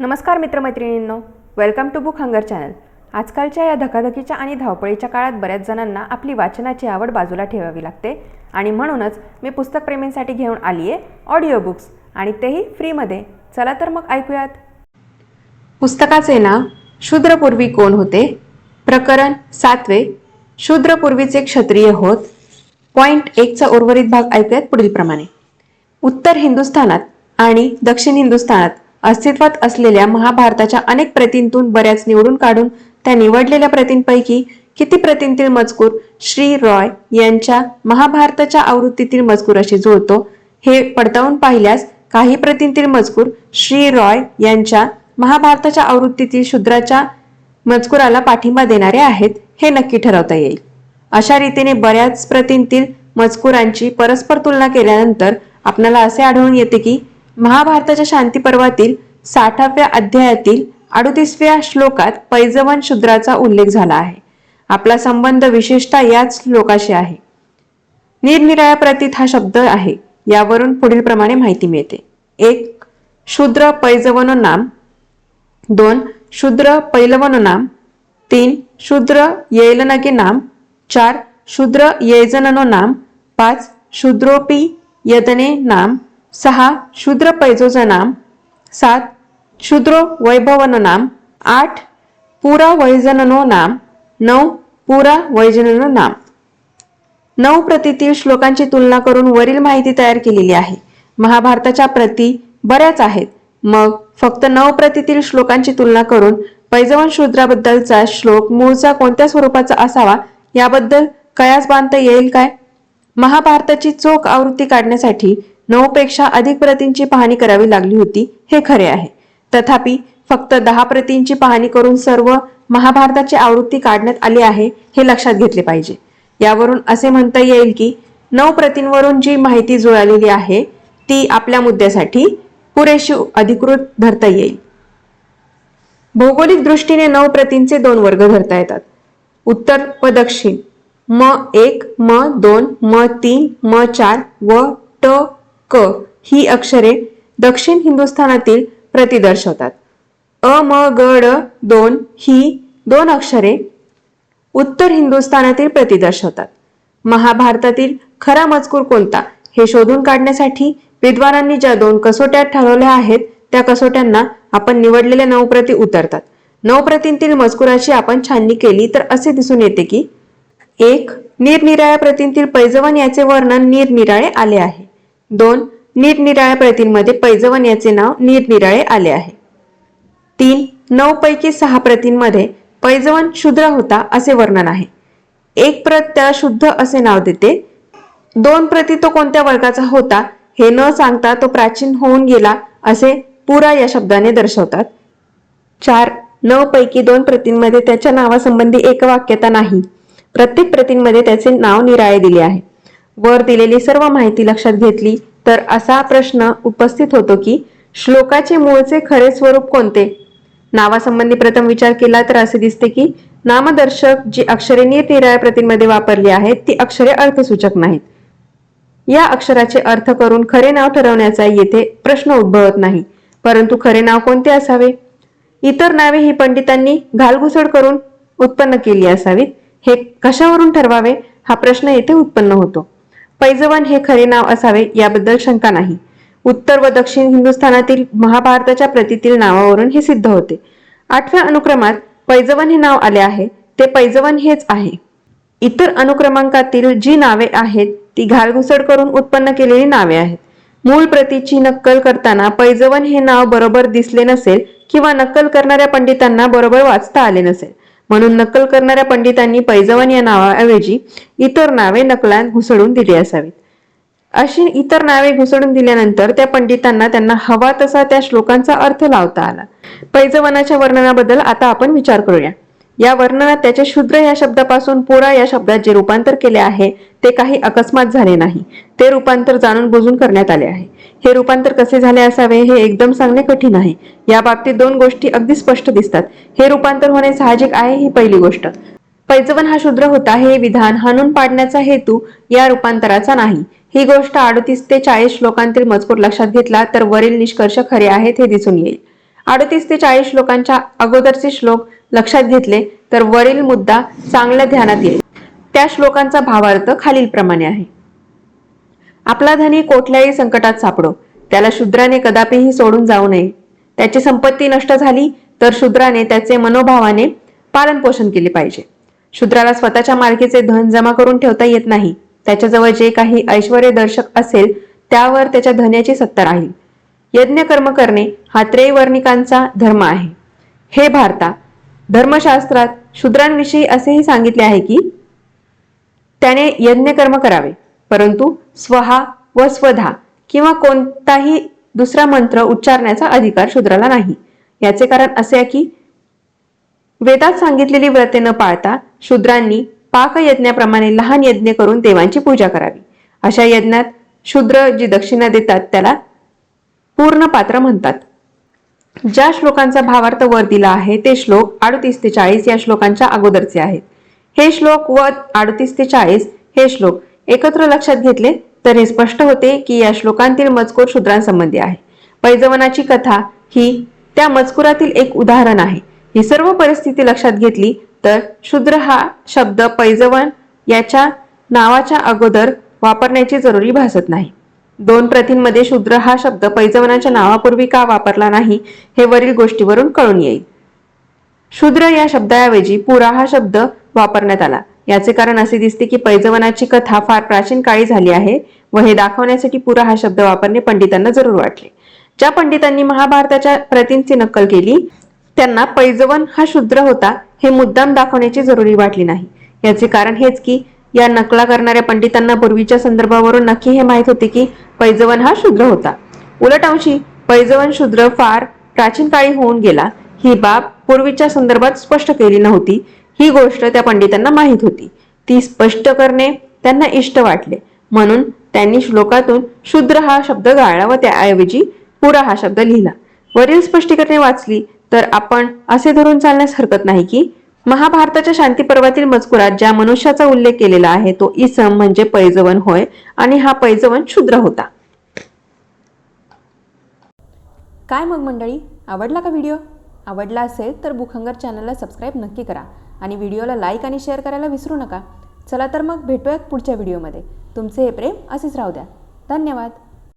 नमस्कार मित्रमैत्रिणींनो welcome to book hunger channel आजकालच्या या धकाधकीच्या आणि धावपळीच्या काळात बऱ्याच जणांना आपली वाचनाची आवड बाजूला ठेवावी लागते आणि म्हणूनच मी पुस्तकप्रेमींसाठी घेऊन आली आहे ऑडिओ बुक्स आणि तेही फ्रीमध्ये चला तर मग ऐकूयात. पुस्तकाचे नाव शूद्रपूर्वी कोण होते? प्रकरण सातवे शूद्रपूर्वीचे क्षत्रिय होत. पॉईंट एकचा उर्वरित भाग ऐकूयात पुढील प्रमाणे उत्तर हिंदुस्थानात आणि दक्षिण हिंदुस्थानात अस्तित्वात असलेल्या महाभारताच्या अनेक प्रतींतून बऱ्याच निवडून काढून त्या निवडलेल्या प्रतींपैकी किती प्रतींतील मजकूर श्री रॉय यांच्या महाभारताच्या आवृत्तीतील मजकुराशी जुळतो हे पडताळून पाहिल्यास काही प्रतींतील मजकूर श्री रॉय यांच्या महाभारताच्या आवृत्तीतील शूद्राच्या मजकुराला पाठिंबा देणारे आहेत हे नक्की ठरवता येईल. अशा रीतीने बऱ्याच प्रतींतील मजकुरांची परस्पर तुलना केल्यानंतर आपल्याला असे आढळून येते की महाभारताच्या शांती पर्वातील साठाव्या अध्यायातील अडुतीसव्या श्लोकात पैजवन शूद्राचा उल्लेख झाला आहे. आपला संबंध विशेषतः याच श्लोकाशी आहे. निरनिराळ्या प्रतीत हा शब्द आहे यावरून पुढील प्रमाणे माहिती मिळते. एक शूद्र पैजवनो नाम. दोन शूद्र पैलवनो नाम. तीन शूद्र येलनगे नाम. चार शूद्र येजननो नाम. पाच शूद्रोपी यदने नाम. सहा शूद्र पैजोज नाम. सात शूद्रो वैभवनो नाम. आठ पुरा वैजननो नाम. नऊ पुरा वैजननो नाम. नऊ प्रतीतील श्लोकांची तुलना करून वरील माहिती तयार केलेली आहे. महाभारताच्या प्रती बऱ्याच आहेत. मग फक्त नऊ प्रतीतील श्लोकांची तुलना करून पैजवन शूद्राबद्दलचा श्लोक मूळचा कोणत्या स्वरूपाचा असावा? याबद्दल कयास बांधता येईल काय? महाभारताची चोख आवृत्ती काढण्यासाठी नऊ पेक्षा अधिक प्रतींची पाहणी करावी लागली होती हे खरे आहे. तथापि फक्त दहा प्रतींची पाहणी करून सर्व महाभारताची आवृत्ती काढण्यात आली आहे हे लक्षात घेतले पाहिजे. यावरून असे म्हणता येईल की नऊ प्रतींवरून जी माहिती जुळालेली आहे ती आपल्या मुद्द्यासाठी पुरेशी अधिकृत धरता येईल. भौगोलिक दृष्टीने नऊ प्रतींचे दोन वर्ग धरता येतात. उत्तर व दक्षिण. म एक म दोन म तीन म चार व ट क ही अक्षरे दक्षिण हिंदुस्थानातील प्रती दर्शवतात अ म ग ड दोन ही दोन अक्षरे उत्तर हिंदुस्थानातील प्रती दर्शवतात महाभारतातील खरा मजकूर कोणता हे शोधून काढण्यासाठी विद्वानांनी ज्या दोन कसोट्या ठरवल्या आहेत त्या कसोट्यांना आपण निवडलेल्या नऊ प्रती उतरतात. नऊ प्रतींतील मजकुराची आपण छाननी केली तर असे दिसून येते की एक निरनिराळ्या प्रतींतील पैजवन याचे वर्णन निरनिराळे आले आहे. दोन निरनिराळ्या प्रतींमध्ये पैजवन याचे नाव निरनिराळे आले आहे. तीन नऊ पैकी सहा प्रतींमध्ये पैजवन शूद्र होता असे वर्णन आहे. एक प्रत त्याला शुद्ध असे नाव देते. दोन प्रती तो कोणत्या वर्गाचा होता हे न सांगता तो प्राचीन होऊन गेला असे पुरा या शब्दाने दर्शवतात. चार नऊ पैकी दोन प्रतींमध्ये त्याच्या नावासंबंधी एक वाक्यता नाही. प्रत्येक प्रतींमध्ये त्याचे नाव निराळे दिले आहे. वर दिलेली सर्व माहिती लक्षात घेतली तर असा प्रश्न उपस्थित होतो की श्लोकाचे मूळचे खरे स्वरूप कोणते? नावासंबंधी प्रथम विचार केला तर असे दिसते की नामदर्शक जी अक्षरे निरनिराळ्या प्रतींमध्ये वापरली आहेत ती अक्षरे अर्थसूचक नाहीत. या अक्षराचे अर्थ करून खरे नाव ठरवण्याचा येथे प्रश्न उद्भवत नाही परंतु खरे नाव कोणते असावे? इतर नावे ही पंडितांनी घालघुसड करून उत्पन्न केली असावीत. हे कशावरून ठरवावे? हा प्रश्न येथे उत्पन्न होतो. पैजवान हे खरे नाव असावे याबद्दल शंका नाही. उत्तर व दक्षिण हिंदुस्थानातील महाभारताच्या प्रतीतील नावावरून हे सिद्ध होते. आठव्या अनुक्रमात पैजवन हे नाव आले आहे ते पैजवन हेच आहे. इतर अनुक्रमांकातील जी नावे आहेत ती घालघुसड करून उत्पन्न केलेली नावे आहेत. मूळ प्रतीची नक्कल करताना पैजवन हे नाव बरोबर दिसले नसेल किंवा नक्कल करणाऱ्या पंडितांना बरोबर वाचता आले नसेल. म्हणून नक्कल करणाऱ्या पंडितांनी पैजवन या नावाऐवजी इतर नावे नकलात घुसडून दिली असावीत. अशी इतर नावे घुसडून दिल्यानंतर त्या पंडितांना त्यांना हवा तसा त्या श्लोकांचा अर्थ लावता आला. पैजवनाच्या वर्णनाबद्दल आता आपण विचार करूया. या वर्णनात त्याचे शूद्र या शब्दापासून पोरा या शब्दात जे रूपांतर केले आहे ते काही अकस्मात झाले नाही. ते रूपांतर जाणून बुजून करण्यात आले आहे. हे रूपांतर कसे झाले असावे हे एकदम सांगणे कठीण आहे. या बाबतीत दोन गोष्टी अगदी स्पष्ट दिसतात. हे रूपांतर होणे साहजिक आहे ही पहिली गोष्ट. पैजवन हा शूद्र होता हे विधान हाणून पाडण्याचा हेतू या रूपांतराचा नाही. ही गोष्ट अडतीस ते चाळीस श्लोकांतील मजकूर लक्षात घेतला तर वरील निष्कर्ष खरे आहेत हे दिसून येईल. अडतीस ते चाळीस श्लोकांच्या अगोदरचे श्लोक लक्षात घेतले तर वरील मुद्दा चांगल्या ध्यानात येईल. त्या श्लोकांचा भावार्थ खालीलप्रमाणे आहे. आपला धनी कोठल्याही संकटात सापडो. त्याला शूद्राने कदापिही सोडून जाऊ नये. त्याची संपत्ती नष्ट झाली तर शूद्राने त्याचे मनोभावाने पालन पोषण केले पाहिजे. शूद्राला स्वतःच्या मालकीचे धन जमा करून ठेवता येत नाही. त्याच्याजवळ जे काही ऐश्वर दर्शक असेल त्यावर त्याच्या धन्याची सत्ता राहील. यज्ञ कर्म करणे हा त्रैवर्णिकांचा धर्म आहे. हे भारता धर्मशास्त्रात शूद्रांविषयी असेही सांगितले आहे की त्याने यज्ञ कर्म करावे परंतु स्वहा व स्वधा किंवा कोणताही दुसरा मंत्र उच्चारण्याचा अधिकार शूद्राला नाही. याचे कारण असे आहे की वेदात सांगितलेली व्रते न पाळता शूद्रांनी पाकयज्ञाप्रमाणे लहान यज्ञ करून देवांची पूजा करावी. अशा यज्ञात शूद्र जी दक्षिणा देतात त्याला पूर्ण पात्र म्हणतात. ज्या श्लोकांचा भावार्थ वर दिला आहे ते श्लोक अडतीस ते चाळीस या श्लोकांच्या अगोदरचे आहेत. हे श्लोक व अडतीस ते चाळीस हे श्लोक एकत्र लक्षात घेतले तर हे स्पष्ट होते की या श्लोकांतील मजकूर शूद्रांसंबंधी आहे. पैजवनाची कथा ही त्या मजकुरातील एक उदाहरण आहे. ही सर्व परिस्थिती लक्षात घेतली तर शूद्र हा शब्द पैजवन याच्या नावाच्या अगोदर वापरण्याची जरुरी भासत नाही. दोन प्रतींमध्ये शूद्र हा शब्द पैजवनाच्या नावापूर्वी का वापरला नाही हे वरील गोष्टीवरून कळून येईल. शूद्र या शब्दाऐवजी पुरा हा शब्द वापरण्यात आला. याचे कारण असे दिसते की पैजवनाची कथा फार प्राचीन काळी झाली आहे व हे दाखवण्यासाठी पुरा हा शब्द वापरणे पंडितांना जरूर वाटले. ज्या पंडितांनी महाभारताच्या प्रतींची नक्कल केली त्यांना पैजवन हा शूद्र होता हे मुद्दाम दाखवण्याची जरुरी वाटली नाही. याचे कारण हेच की या नकला करणाऱ्या पंडितांना पूर्वीच्या संदर्भावरून नक्की हे माहीत होते की पैजवन हा शूद्र होता. उलट अंशी पैजवन शूद्र फार प्राचीन काळी होऊन गेला. ही बाब पूर्वीच्या संदर्भात स्पष्ट केली नव्हती. ही गोष्ट त्या पंडितांना माहीत होती. ती स्पष्ट करणे त्यांना इष्ट वाटले. म्हणून त्यांनी श्लोकातून शूद्र हा शब्द गाळला व त्याऐवजी पुरा हा शब्द लिहिला. वरील स्पष्टीकरणे वाचली तर आपण असे धरून चालण्यास हरकत नाही की महाभारताच्या शांती पर्वातील मजकुरात ज्या मनुष्याचा उल्लेख केलेला आहे तो इसम म्हणजे पैजवन होय आणि हा पैजवन शूद्र होता. काय मग मंडळी? आवडला का व्हिडिओ? आवडला असेल तर बुखंगर चॅनलला सबस्क्राईब नक्की करा आणि व्हिडिओला लाईक आणि शेअर करायला विसरू नका. चला तर मग भेटूयात पुढच्या व्हिडिओमध्ये. तुमचे हे प्रेम असेच राहू द्या. धन्यवाद.